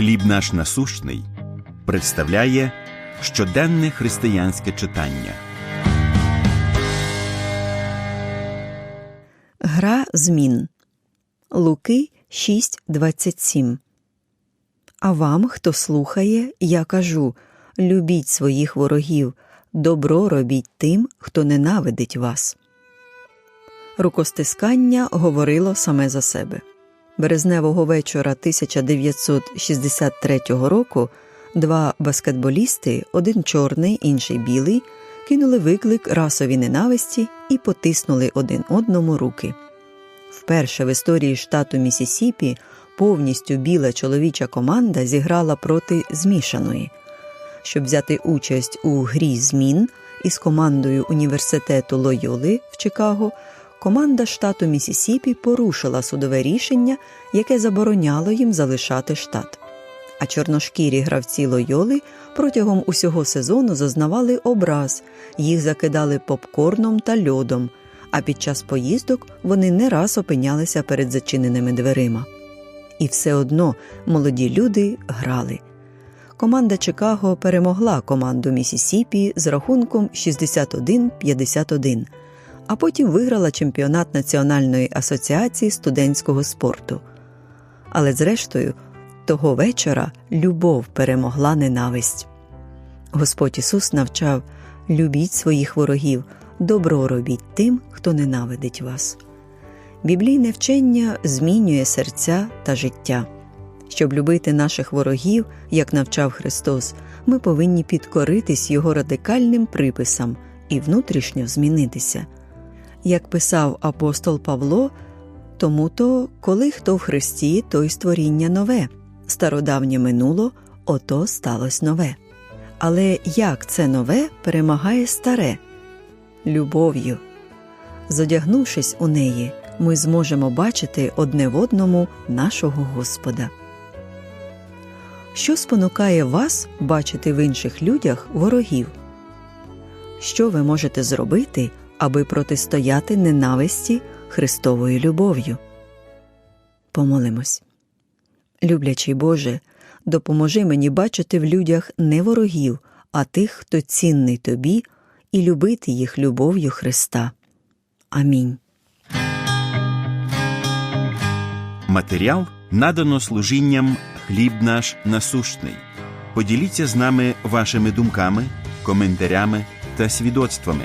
Хліб наш насущний представляє щоденне християнське читання. Гра змін. Луки 6.27 А вам, хто слухає, я кажу любіть своїх ворогів, добро робіть тим, хто ненавидить вас. Рукостискання говорило саме за себе. Березневого вечора 1963 року два баскетболісти, один чорний, інший білий, кинули виклик расовій ненависті і потиснули один одному руки. Вперше в історії штату Місісіпі повністю біла чоловіча команда зіграла проти змішаної. Щоб взяти участь у грі змін із командою університету Лойоли в Чикаго, команда штату Місісіпі порушила судове рішення, яке забороняло їм залишати штат. А чорношкірі гравці Лойоли протягом усього сезону зазнавали образ, їх закидали попкорном та льодом, а під час поїздок вони не раз опинялися перед зачиненими дверима. І все одно молоді люди грали. Команда Чикаго перемогла команду Місісіпі з рахунком 61-51, а потім виграла чемпіонат Національної асоціації студентського спорту. Але зрештою, того вечора любов перемогла ненависть. Господь Ісус навчав любіть своїх ворогів, добро робіть тим, хто ненавидить вас. Біблійне вчення змінює серця та життя. Щоб любити наших ворогів, як навчав Христос, ми повинні підкоритись Його радикальним приписам і внутрішньо змінитися. Як писав апостол Павло, тому то, коли хто в Христі, той створіння нове, стародавнє минуло, ото сталося нове. Але як це нове перемагає старе? Любов'ю. Зодягнувшись у неї, ми зможемо бачити одне в одному нашого Господа. Що спонукає вас бачити в інших людях ворогів? Що ви можете зробити, аби протистояти ненависті Христовою любов'ю? Помолимось. Люблячий Боже, допоможи мені бачити в людях не ворогів, а тих, хто цінний тобі, і любити їх любов'ю Христа. Амінь. Матеріал надано служінням Хліб наш насущний. Поділіться з нами вашими думками, коментарями та свідоцтвами